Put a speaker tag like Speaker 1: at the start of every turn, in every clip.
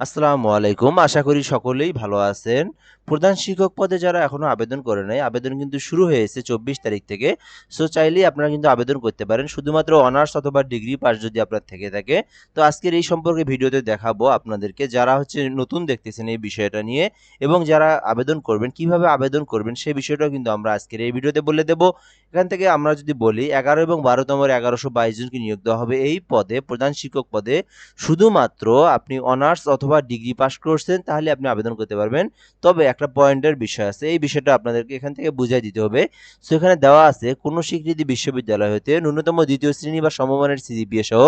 Speaker 1: আসসালামু আলাইকুম। আশা করি সকলেই ভালো আছেন। প্রধান শিক্ষক পদে যারা এখনও আবেদন করে নাই, আবেদন কিন্তু শুরু হয়েছে চব্বিশ তারিখ থেকে। সো চাইলেই আপনারা কিন্তু আবেদন করতে পারেন। শুধুমাত্র অনার্স অথবা ডিগ্রি পাস যদি আপনার থেকে থাকে। তো আজকের এই সম্পর্কে ভিডিওতে দেখাবো আপনাদেরকে যারা হচ্ছে নতুন দেখতেছেন এই বিষয়টা নিয়ে এবং যারা আবেদন করবেন, কীভাবে আবেদন করবেন সেই বিষয়টাও কিন্তু আমরা আজকের এই ভিডিওতে বলে দেব। এখান থেকে আমরা যদি বলি, এগারো এবং বারোতম এগারোশো বাইশ জনকে নিয়োগ দেওয়া হবে এই পদে, প্রধান শিক্ষক পদে। শুধুমাত্র আপনি অনার্স অথবা ডিগ্রি পাস করছেন, তাহলে আপনি আবেদন করতে পারবেন। তবে একটা পয়েন্টের বিষয় আছে, এই বিষয়টা আপনাদেরকে এখান থেকে বুঝাই দিতে হবে। সো এখানে দেওয়া আছে, কোনো স্বীকৃতি বিশ্ববিদ্যালয় হতে ন্যূনতম দ্বিতীয় শ্রেণি বা সমমানের সিজিপিএ সহ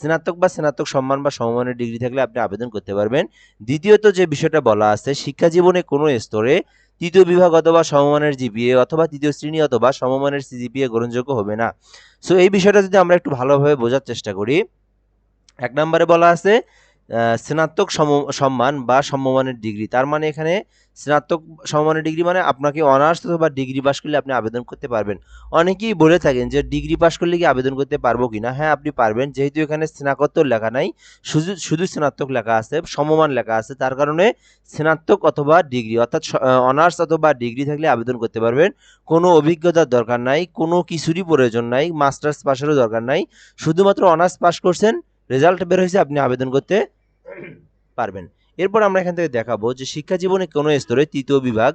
Speaker 1: স্নাতক বা স্নাতক সম্মান বা সমমানের ডিগ্রি থাকলে আপনি আবেদন করতে পারবেন। দ্বিতীয়ত যে বিষয়টা বলা আছে, শিক্ষা জীবনে কোনো স্তরে তৃতীয় বিভাগ অথবা সমমানের জিপিএ অথবা তৃতীয় শ্রেণি অথবা সমমানের সিজিপিএ গ্রহণযোগ্য হবে না। সো এই বিষয়টা যদি আমরা একটু ভালোভাবে বোঝার চেষ্টা করি, এক নম্বরে বলা আছে স্নাতক সম- সম্মান বা সমমানের ডিগ্রি। তার মানে এখানে স্নাতক সম্মানের ডিগ্রি মানে আপনাকে অনার্স অথবা ডিগ্রি পাস করলে আপনি আবেদন করতে পারবেন। অনেকেই বলে থাকেন যে ডিগ্রি পাস করলে কি আবেদন করতে পারব কি না হ্যাঁ আপনি পারবেন। যেহেতু এখানে স্নাতকোত্তর লেখা নাই, শুধু শুধু স্নাতক লেখা আছে, সমমান লেখা আছে, তার কারণে স্নাতক অথবা ডিগ্রি অর্থাৎ অনার্স অথবা ডিগ্রি থাকলে আবেদন করতে পারবেন। কোনো অভিজ্ঞতার দরকার নাই, কোনো কিছুরই প্রয়োজন নাই, মাস্টার্স পাসেরও দরকার নাই। শুধুমাত্র অনার্স পাস করছেন, রেজাল্ট বের হয়েছে, আপনি আবেদন করতে পারবেন। এরপর আমরা এখান থেকে দেখাবো যে শিক্ষা জীবনে কোনো স্তরে তৃতীয় বিভাগ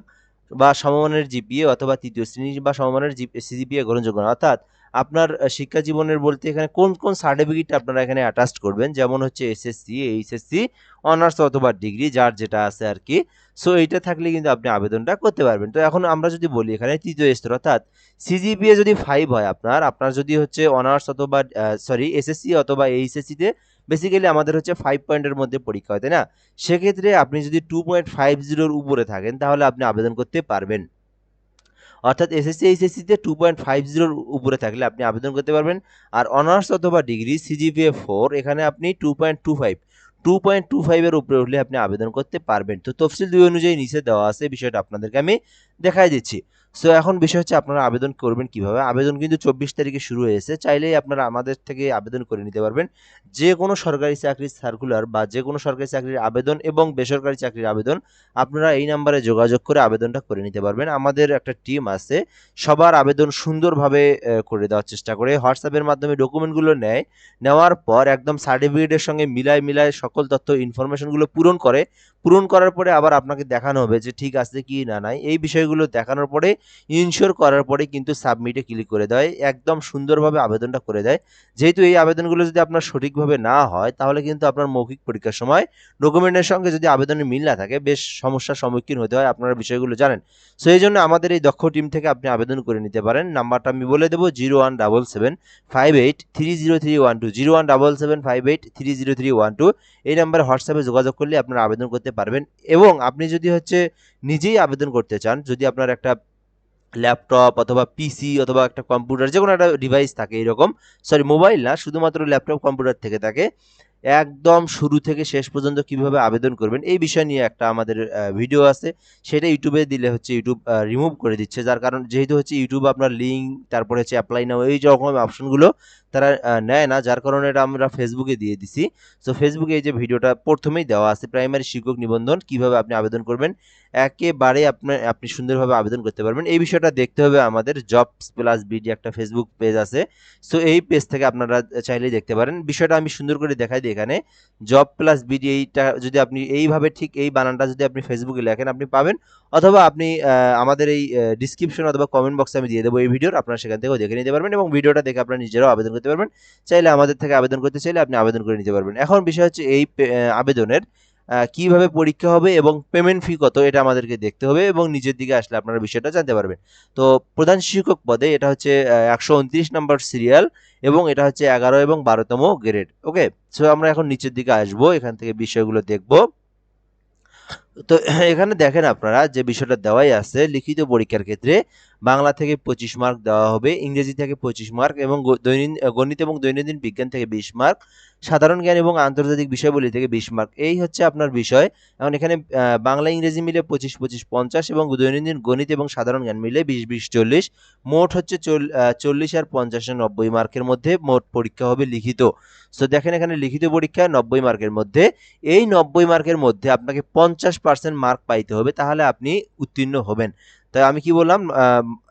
Speaker 1: বা সমমানের জিপিএ অথবা তৃতীয় শ্রেণি বা সমমানের সিজিপিএ গ্রহণযোগ্য না। অর্থাৎ আপনার শিক্ষা জীবনের বলতে এখানে কোন কোন সার্টিফিকেট আপনারা এখানে অ্যাটাচ করবেন? যেমন হচ্ছে এসএসসি এইচএসসি অনার্স অথবা ডিগ্রি যার যেটা আছে আর কি সো এইটা থাকলে কিন্তু আপনি আবেদনটা করতে পারবেন। তো এখন আমরা যদি বলি এখানে তৃতীয় স্তর, অর্থাৎ সিজিপিএ যদি ফাইভ হয় আপনার আপনার যদি হচ্ছে অনার্স অথবা সরি এসএসসি অথবা এইচএসসিতে বেসিক্যালি আমাদের হচ্ছে ফাইভ পয়েন্টের মধ্যে পরীক্ষা হয়, তাই না? সেক্ষেত্রে আপনি যদি টু পয়েন্ট ফাইভ জিরোর উপরে থাকেন, তাহলে আপনি আবেদন করতে পারবেন। অর্থাৎ এসএসসি এইচএসসিতে টু পয়েন্ট ফাইভ জিরোর উপরে থাকলে আপনি আবেদন করতে পারবেন। আর অনার্স অথবা ডিগ্রি সিজিপিএ ফোর এখানে আপনি two point two five two point two ফাইভের উপরে উঠলে আপনি আবেদন করতে পারবেন। তো তফসিল দুই অনুযায়ী নিচে দেওয়া আছে, বিষয়টা আপনাদেরকে আমি দেখাই দিচ্ছি। সো এখন বিষয় হচ্ছে আপনারা আবেদন করবেন কীভাবে? আবেদন কিন্তু চব্বিশ তারিখে শুরু হয়েছে চাইলেই আপনারা আমাদের থেকে আবেদন করে নিতে পারবেন। যে কোনো সরকারি চাকরির সার্কুলার বা যে কোনো সরকারি চাকরির আবেদন এবং বেসরকারি চাকরির আবেদন, আপনারা এই নাম্বারে যোগাযোগ করে আবেদনটা করে নিতে পারবেন। আমাদের একটা টিম আছে, সবার আবেদন সুন্দরভাবে করে দেওয়ার চেষ্টা করে। হোয়াটসঅ্যাপের মাধ্যমে ডকুমেন্টগুলো নেয়। নেওয়ার পর একদম সার্টিফিকেটের সঙ্গে মিলায় মিলায় সকল তথ্য ইনফরমেশনগুলো পূরণ করে। পূরণ করার পরে আবার আপনাকে দেখানো হবে যে ঠিক আছে কি না নাই। এই বিষয়গুলো দেখানোর পরে ইনশিওর করার পরে কিন্তু সাবমিটে ক্লিক করে দেয়। একদম সুন্দরভাবে আবেদনটা করে দেয়। যেহেতু এই আবেদনগুলো যদি আপনার সঠিকভাবে না হয়, তাহলে কিন্তু আপনার মৌখিক পরীক্ষার সময় ডকুমেন্টের সঙ্গে যদি আবেদনের মিল না থাকে, বেশ সমস্যার সম্মুখীন হতে হয় আপনারা বিষয়গুলো জানেন। সো এই জন্য আমাদের এই দক্ষ টিম থেকে আপনি আবেদন করে নিতে পারেন। নাম্বারটা আমি বলে দেবো zero one double seven five eight three zero three one two zero one double seven five eight three zero three one two এই নাম্বারে হোয়াটসঅ্যাপে যোগাযোগ করলে আপনারা আবেদন করতে পারবেন। এবং আপনি যদি হচ্ছে নিজেই আবেদন করতে চান, যদি আপনার একটা ল্যাপটপ অথবা পিসি অথবা একটা কম্পিউটার যে কোনো একটা ডিভাইস থাকে এরকম সরি মোবাইল না, শুধুমাত্র ল্যাপটপ, কম্পিউটার থেকে থাকে একদম শুরু থেকে শেষ পর্যন্ত কীভাবে আবেদন করবেন, এই বিষয় নিয়ে একটা আমাদের ভিডিও আছে। সেটা ইউটিউবে দিলে হচ্ছে ইউটিউব রিমুভ করে দিচ্ছে। যার কারণ যেহেতু হচ্ছে ইউটিউব আপনার লিঙ্ক তারপরে হচ্ছে অ্যাপ্লাই নাও এই রকম অপশনগুলো তারা নেয় না। যার কারণে এটা আমরা ফেসবুকে দিয়ে দিছি। সো ফেসবুকে এই যে ভিডিওটা প্রথমেই দেওয়া আছে প্রাইমারি শিক্ষক নিবন্ধন, কীভাবে আপনি আবেদন করবেন, একেবারে আপনার আপনি সুন্দরভাবে আবেদন করতে পারবেন। এই বিষয়টা দেখতে হবে আমাদের জবস প্লাস বিডি একটা ফেসবুক পেজ আছে। সো এই পেজ থেকে আপনারা চাইলেই দেখতে পারেন। বিষয়টা আমি সুন্দর করে দেখাই দিই এখানে জব প্লাস বিডি এইটা যদি আপনি এইভাবে ঠিক এই বানানটা যদি আপনি ফেসবুকে লেখেন, আপনি পাবেন। অথবা আপনি আমাদের এই ডিসক্রিপশন অথবা কমেন্ট বক্সে আমি দিয়ে দেবো এই ভিডিওর। আপনারা সেখান থেকেও দেখে নিতে পারবেন এবং ভিডিওটা দেখে আপনারা নিজেরাও আবেদন করতে পারবেন। চাইলে আমাদের থেকে আবেদন করতে চাইলে আপনি আবেদন করে নিতে পারবেন। এখন বিষয় হচ্ছে এই আবেদনের কীভাবে পরীক্ষা হবে এবং পেমেন্ট ফি কত, এটা আমাদেরকে দেখতে হবে এবং নিচের দিকে আসলে আপনারা বিষয়টা জানতে পারবেন। তো প্রধান শিক্ষক পদে এটা হচ্ছে একশো উনত্রিশ নম্বর সিরিয়াল এবং এটা হচ্ছে এগারো এবং বারোতম গ্রেড ওকে সো আমরা এখন নিচের দিকে আসব, এখান থেকে বিষয়গুলো দেখব। তো এখানে দেখেন আপনারা যে বিষয়টা দেওয়াই আছে, লিখিত পরীক্ষার ক্ষেত্রে বাংলা থেকে পঁচিশ মার্ক দেওয়া হবে, ইংরেজি থেকে পঁচিশ মার্ক এবং দৈনন্দিন গণিত এবং দৈনন্দিন বিজ্ঞান থেকে বিশ মার্ক সাধারণ জ্ঞান এবং আন্তর্জাতিক বিষয়বলি থেকে বিশ মার্ক এই হচ্ছে আপনার বিষয়। এখন এখানে বাংলা, ইংরেজি মিলে পঁচিশ পঁচিশ, পঞ্চাশ এবং দৈনন্দিন গণিত এবং সাধারণ জ্ঞান মিলে বিশ বিশ, চল্লিশ। মোট হচ্ছে চল্লিশ আর পঞ্চাশে নব্বই মার্কের মধ্যে মোট পরীক্ষা হবে লিখিত। সো দেখেন এখানে লিখিত পরীক্ষা নব্বই মার্কের মধ্যে। এই নব্বই মার্কের মধ্যে আপনাকে পঞ্চাশ পার্সেন্ট মার্ক পাইতে হবে, তাহলে আপনি উত্তীর্ণ হবেন। তাই আমি কি বললাম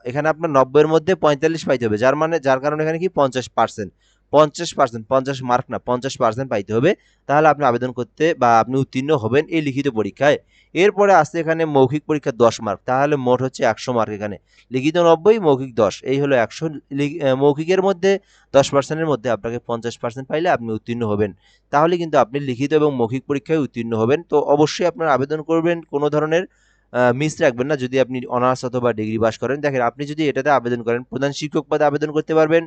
Speaker 1: এখানে আপনার নব্বইয়ের মধ্যে পঁয়তাল্লিশ পাইতে হবে, যার মানে যার কারণে এখানে কি পঞ্চাশ পার্সেন্ট পঞ্চাশ পার্সেন্ট পঞ্চাশ মার্ক না, পঞ্চাশ পার্সেন্ট পাইতে হবে। তাহলে আপনি আবেদন করতে বা আপনি উত্তীর্ণ হবেন এই লিখিত পরীক্ষায়। এরপরে আসছে এখানে মৌখিক পরীক্ষা দশ মার্ক তাহলে মোট হচ্ছে একশো মার্ক এখানে। লিখিত নব্বই, মৌখিক দশ, এই হলো একশো মৌখিকের মধ্যে দশ পার্সেন্টের মধ্যে আপনাকে পঞ্চাশ পার্সেন্ট পাইলে আপনি উত্তীর্ণ হবেন। তাহলে কিন্তু আপনি লিখিত এবং মৌখিক পরীক্ষায় উত্তীর্ণ হবেন। তো অবশ্যই আপনার আবেদন করবেন কোনো ধরনের মিস রাখবেন না যদি আপনি অনার্স অথবা ডিগ্রি পাস করেন। দেখেন, আপনি যদি এটাতে আবেদন করেন, প্রধান শিক্ষক পদে আবেদন করতে পারবেন।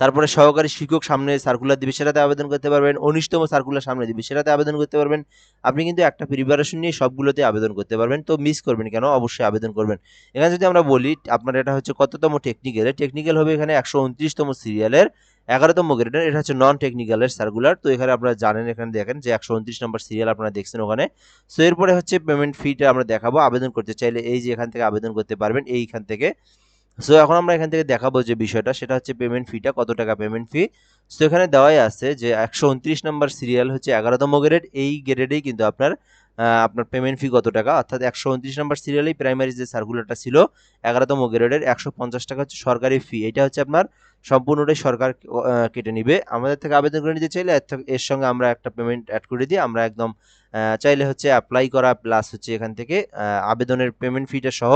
Speaker 1: তারপরে সহকারী শিক্ষক সামনে সার্কুলার দিবে, সেটাতে আবেদন করতে পারবেন। উনিশতম সার্কুলার সামনে দিবে, সেটাতে আবেদন করতে পারবেন। আপনি কিন্তু একটা প্রিপারেশন নিয়ে সবগুলোতে আবেদন করতে পারবেন। তো মিস করবেন কেন? অবশ্যই আবেদন করবেন। এখানে যদি আমরা বলি, আপনার এটা হচ্ছে কততম টেকনিক্যাল টেকনিক্যাল হবে এখানে একশো উনত্রিশতম সিরিয়ালের এগারোতম গ্রেডের, এটা হচ্ছে নন টেকনিক্যালের সার্কুলার তো এখানে আপনারা জানেন, এখানে দেখেন যে একশো উনত্রিশ নম্বর সিরিয়াল আপনারা দেখছেন ওখানে। সো এরপরে হচ্ছে পেমেন্ট ফিটা আমরা দেখাবো। আবেদন করতে চাইলে এই যে এখান থেকে আবেদন করতে পারবেন, এইখান থেকে। সো এখন আমরা এখান থেকে দেখাবো যে বিষয়টা, সেটা হচ্ছে পেমেন্ট ফিটা কত টাকা পেমেন্ট ফি সো এখানে দেওয়াই আছে যে একশো উনত্রিশ নম্বর সিরিয়াল হচ্ছে এগারোতম গ্রেড এই গ্রেডেই কিন্তু আপনার আপনার পেমেন্ট ফি কত টাকা? অর্থাৎ একশো উনত্রিশ নম্বর সিরিয়ালেই প্রাইমারি যে সার্কুলারটা ছিল, এগারোতম গ্রেডের একশো পঞ্চাশ টাকা হচ্ছে সরকারি ফি এটা হচ্ছে আপনার সম্পূর্ণটাই সরকার কেটে নিবে। আমাদের থেকে আবেদন করে নিতে চাইলে এর সঙ্গে আমরা একটা পেমেন্ট অ্যাড করে দিই আমরা একদম চাইলে হচ্ছে অ্যাপ্লাই করা প্লাস হচ্ছে এখান থেকে আবেদনের পেমেন্ট ফিটা সহ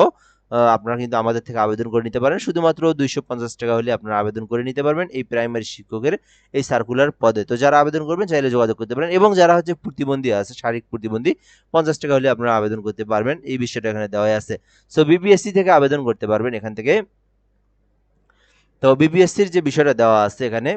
Speaker 1: আপনারা কিন্তু আমাদের থেকে আবেদন করে নিতে পারেন। শুধুমাত্র দুইশো পঞ্চাশ টাকা হলে আপনারা আবেদন করে নিতে পারবেন এই প্রাইমারি শিক্ষকের এই সার্কুলার পদে। তো যারা আবেদন করবেন চাইলে যোগাযোগ করতে পারেন এবং যারা হচ্ছে প্রতিবন্ধী আছে, শারীরিক প্রতিবন্ধী, পঞ্চাশ টাকা হলে আপনারা আবেদন করতে পারবেন। এই বিষয়টা এখানে দেওয়া আছে। সো বিপিএসসি থেকে আবেদন করতে পারবেন এখান থেকে। তো বিপিএসসির যে বিষয়টা দেওয়া আছে এখানে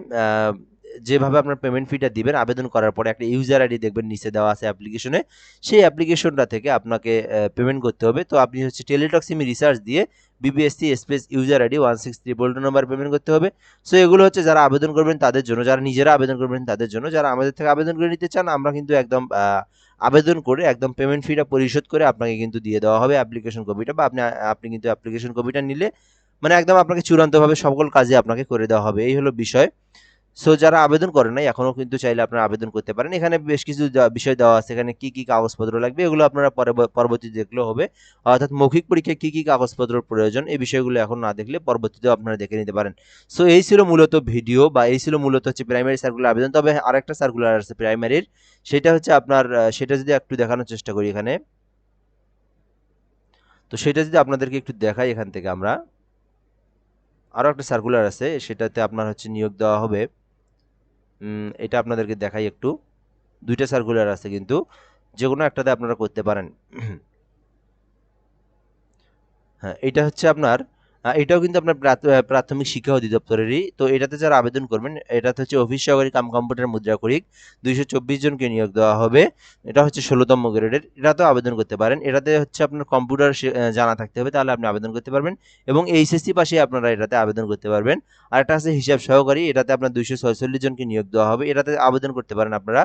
Speaker 1: যেভাবে আপনার পেমেন্ট ফিটা দিবেন, আবেদন করার পরে একটা ইউজার আইডি দেখবেন, নিচে দেওয়া আছে অ্যাপ্লিকেশনে সেই অ্যাপ্লিকেশনটা থেকে আপনাকে পেমেন্ট করতে হবে। তো আপনি হচ্ছে টেলিটক সিমি রিসার্চ দিয়ে BBSC space user ID one six three bolt number payment করতে হবে। সো এগুলো হচ্ছে যারা আবেদন করবেন তাদের জন্য, যারা নিজেরা আবেদন করবেন তাদের জন্য। যারা আমাদের থেকে আবেদন করে নিতে চান, আমরা কিন্তু একদম আবেদন করে একদম পেমেন্ট ফিটা পরিশোধ করে আপনাকে কিন্তু দিয়ে দেওয়া হবে অ্যাপ্লিকেশন কপিটা বা আপনি আপনি কিন্তু অ্যাপ্লিকেশন কপিটা নিলে মানে একদম আপনাকে চূড়ান্তভাবে সকল কাজে আপনাকে করে দেওয়া হবে। এই হলো বিষয়। সো যারা আবেদন করেন নাই, এখনও কিন্তু চাইলে আপনারা আবেদন করতে পারেন। এখানে বেশ কিছু বিষয় দেওয়া আছে। এখানে কী কী কাগজপত্র লাগবে, এগুলো আপনারা পরে পরবর্তীতে দেখলেও হবে। অর্থাৎ মৌখিক পরীক্ষায় কী কী কাগজপত্র প্রয়োজন, এই বিষয়গুলো এখন না দেখলে পরবর্তীতেও আপনারা দেখে নিতে পারেন। সো এই ছিল মূলত ভিডিও বা এই ছিল মূলত হচ্ছে প্রাইমারি সার্কুলার আবেদন। তবে আরেকটা সার্কুলার আছে প্রাইমারির সেটা হচ্ছে আপনার সেটা যদি একটু দেখানোর চেষ্টা করি এখানে। তো সেটা যদি আপনাদেরকে একটু দেখাই এখান থেকে আমরা। আরও একটা সার্কুলার আছে, সেটাতে আপনার হচ্ছে নিয়োগ দেওয়া হবে। এটা আপনাদেরকে দেখাই একটু। দুইটা সার্কুলার আছে কিন্তু। যে কোনো একটাতে আপনারা করতে পারেন। হ্যাঁ এটা হচ্ছে আপনার এটাও কিন্তু আপনার প্রাথমিক শিক্ষা অধিদপ্তরেরই। তো এটাতে যারা আবেদন করবেন, এটাতে হচ্ছে অফিস সহকারী কাম কম্পিউটার মুদ্রা করিক, দুইশো চব্বিশ জনকে নিয়োগ দেওয়া হবে। এটা হচ্ছে ষোলোতম গ্রেডের, এটাতেও আবেদন করতে পারেন। এটাতে হচ্ছে আপনার কম্পিউটার জানা থাকতে হবে, তাহলে আপনি আবেদন করতে পারবেন। এবং এইচএসসি পাশে আপনারা এটাতে আবেদন করতে পারবেন। আর একটা আছে হিসাব সহকারী, এটাতে আপনার দুইশো জনকে নিয়োগ দেওয়া হবে। এটাতে আবেদন করতে পারেন আপনারা।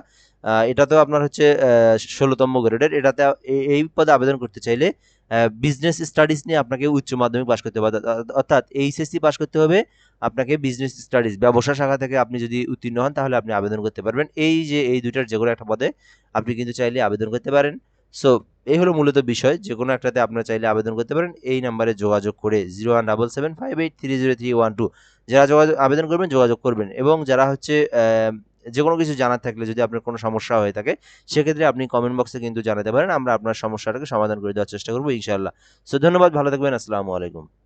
Speaker 1: এটাতেও আপনার হচ্ছে ষোলোতম গ্রেডের। এটাতে এই পদে আবেদন করতে চাইলে বিজনেস স্টাডিজ নিয়ে আপনাকে উচ্চ মাধ্যমিক পাশ করতে হবে। অর্থাৎ- এইচএসসি পাশ করতে হবে, আপনাকে বিজনেস স্টাডিজ ব্যবসা শাখা থেকে আপনি যদি উত্তীর্ণ হন, তাহলে আপনি আবেদন করতে পারবেন। এই যে, এই দুইটার যে কোনো একটা পদে আপনি কিন্তু চাইলে আবেদন করতে পারেন। সো এই হলো মূলত বিষয়। যে কোনো একটাতে আপনারা চাইলে আবেদন করতে পারেন। এই নাম্বারে যোগাযোগ করে zero one double seven five eight three zero three one two যারা যোগাযোগ আবেদন করবেন, যোগাযোগ করবেন। এবং যারা হচ্ছে যে কোনো কিছু জানার থাকলে যদি আপনার কোনো সমস্যা হয়ে থাকে, সেক্ষেত্রে আপনি কমেন্ট বক্সে কিন্তু জানাতে পারেন, আমরা আপনার সমস্যাটাকে সমাধান করে দেওয়ার চেষ্টা করব ইনশাআল্লাহ। সো ধন্যবাদ, ভালো থাকবেন, আসসালামু আলাইকুম।